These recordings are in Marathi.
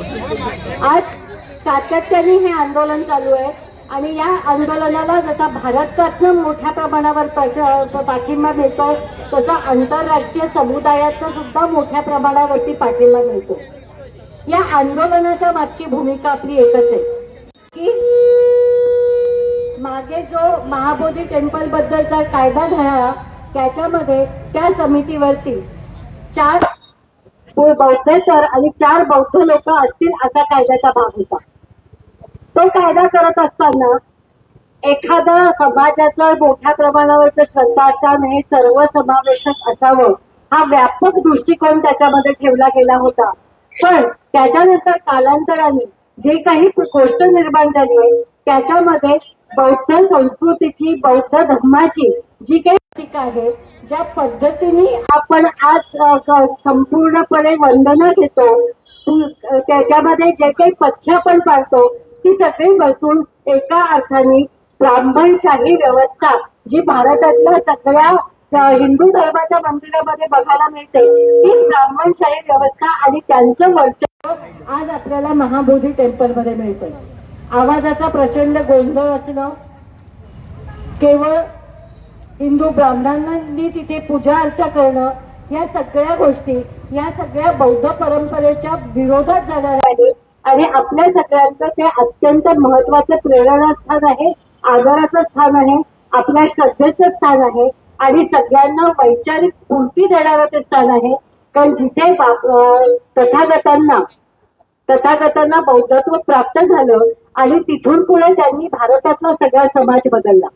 आज सातत्याने हे आंदोलन चालू आहे आणि या आंदोलनाला जसा भारतातनं मोठ्या प्रमाणावर पाठिंबा मिळतो तसा आंतरराष्ट्रीय समुदायाचा सुद्धा मोठ्या प्रमाणावरती पाठिंबा मिळतो. या आंदोलनाच्या मागची भूमिका आपली एकच आहे की मागे जो महाबोधी टेम्पल बद्दलचा कायदा झाला त्याच्यामध्ये त्या समितीवरती चार बौद्धेतर आणि चार बौद्ध लोक असतील असा कायद्याचा भाग होता. तो कायदा करत असताना एखादं समाजाचं मोठ्या प्रमाणावरचं श्रद्धाचार हे सर्व समावेशक असावं हा व्यापक दृष्टिकोन त्याच्यामध्ये ठेवला गेला होता. पण त्याच्यानंतर कालांतराने जे काही गोष्ट निर्माण झाली आहे त्याच्यामध्ये बौद्ध संस्कृतीची बौद्ध धर्माची जी काही आहे ज्या पद्धतीने आपण आज क- संपूर्णपणे वंदना घेतो त्याच्यामध्ये जे काही पथ्य आपण पाळतो ती सगळी बसून एका अर्थाने ब्राह्मणशाही व्यवस्था जी भारतातल्या सगळ्या हिंदू धर्माच्या मंदिरामध्ये बघायला मिळते तीच ब्राह्मणशाही व्यवस्था आणि त्यांचं वर्चस्व आज आपल्याला महाबोधी टेम्पलमध्ये मिळतं आवाजाचा प्रचंड गोंधळ असणं केवळ हिंदू ब्राह्मणांनी तिथे पूजा अर्चा करणं या सगळ्या गोष्टी या सगळ्या बौद्ध परंपरेच्या विरोधात जाणार आहे. आणि आपल्या सगळ्यांचं ते अत्यंत महत्वाचं प्रेरणास्थान आहे आदराचं स्थान आहे आपल्या श्रद्धेचं स्थान आहे आणि सगळ्यांना वैचारिक स्फूर्ती देणारं ते स्थान आहे. कारण जिथे तथागतांना तथागतांना बौद्धत्व प्राप्त झालं आणि तिथून पुढे त्यांनी भारतातला सगळा समाज बदलला.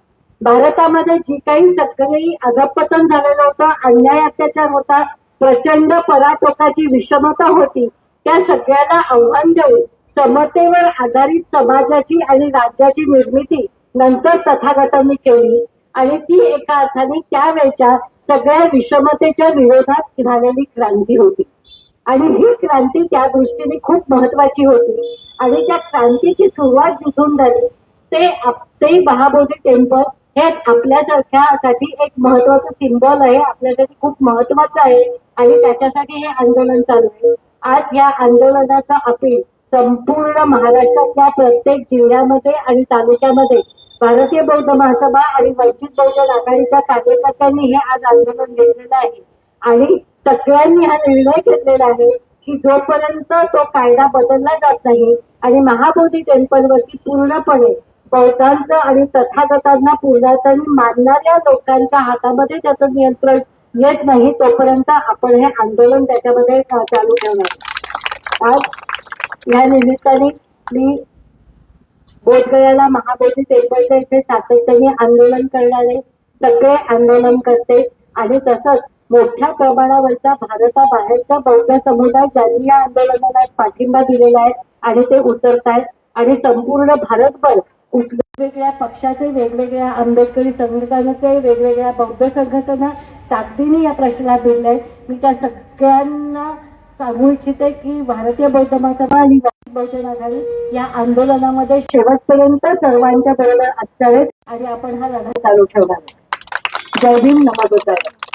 भारतामध्ये जी काही सगळी अधपतन झालेलं होतं अन्याय अत्याचार होता प्रचंड पराटोकाची विषमता होती त्या सगळ्याला आव्हान देऊन समतेवर आधारित समाजाची आणि राज्याची निर्मिती नंतर तथागतांनी केली. आणि ती एका अर्थाने त्यावेळच्या सगळ्या विषमतेच्या विरोधात झालेली क्रांती होती. आणि ही क्रांती त्या दृष्टीने खूप महत्वाची होती. आणि त्या क्रांतीची सुरुवात जिथून झाली ते आप- ते महाबोधी टेम्पल हे आपल्यासारख्यासाठी एक महत्वाचं सिंबल आहे. आपल्यासाठी खूप महत्वाचं आहे. आणि त्याच्यासाठी हे आंदोलन चालू आहे. आज या आंदोलनाचा अपील संपूर्ण महाराष्ट्रातल्या प्रत्येक जिल्ह्यामध्ये आणि तालुक्यामध्ये भारतीय बौद्ध महासभा आणि वंचित बहुजन आघाडीच्या कार्यकर्त्यांनी हे आज आंदोलन घेतलेलं आहे. आणि सगळ्यांनी हा निर्णय घेतलेला आहे की जोपर्यंत तो कायदा बदलला जात नाही आणि महाबोधी टेम्पलवरती पूर्णपणे बौद्धांचं आणि तथागतांना पूर्णतरी मानणाऱ्या लोकांच्या हातामध्ये त्याचं नियंत्रण येत नाही तोपर्यंत आपण हे आंदोलन त्याच्यामध्ये चालू ठेवणार. आज या निमित्ताने मी बोधगयाला महाबोधी टेम्पलच्या इथे सातत्याने आंदोलन करणारे सगळे आंदोलन करते आणि तसंच मोठ्या प्रमाणावरचा भारताबाहेरचा बौद्ध समुदाय ज्यांनी या आंदोलनाला पाठिंबा दिलेला आहे आणि ते उतरत आहेत आणि संपूर्ण भारतभर वेगवेगळ्या पक्षाचे वेगवेगळ्या आंबेडकरी संघटनाचे वेगवेगळ्या बौद्ध संघटना ताकदीने या प्रश्नाला भिडल्या मी त्या सगळ्यांना सांगू इच्छिते की भारतीय बौद्ध महासभा आणि बहुजन आघाडी या आंदोलनामध्ये शेवटपर्यंत सर्वांच्या बरोबर असणार आणि आपण हा लढा चालू ठेवणार जय भीम नमो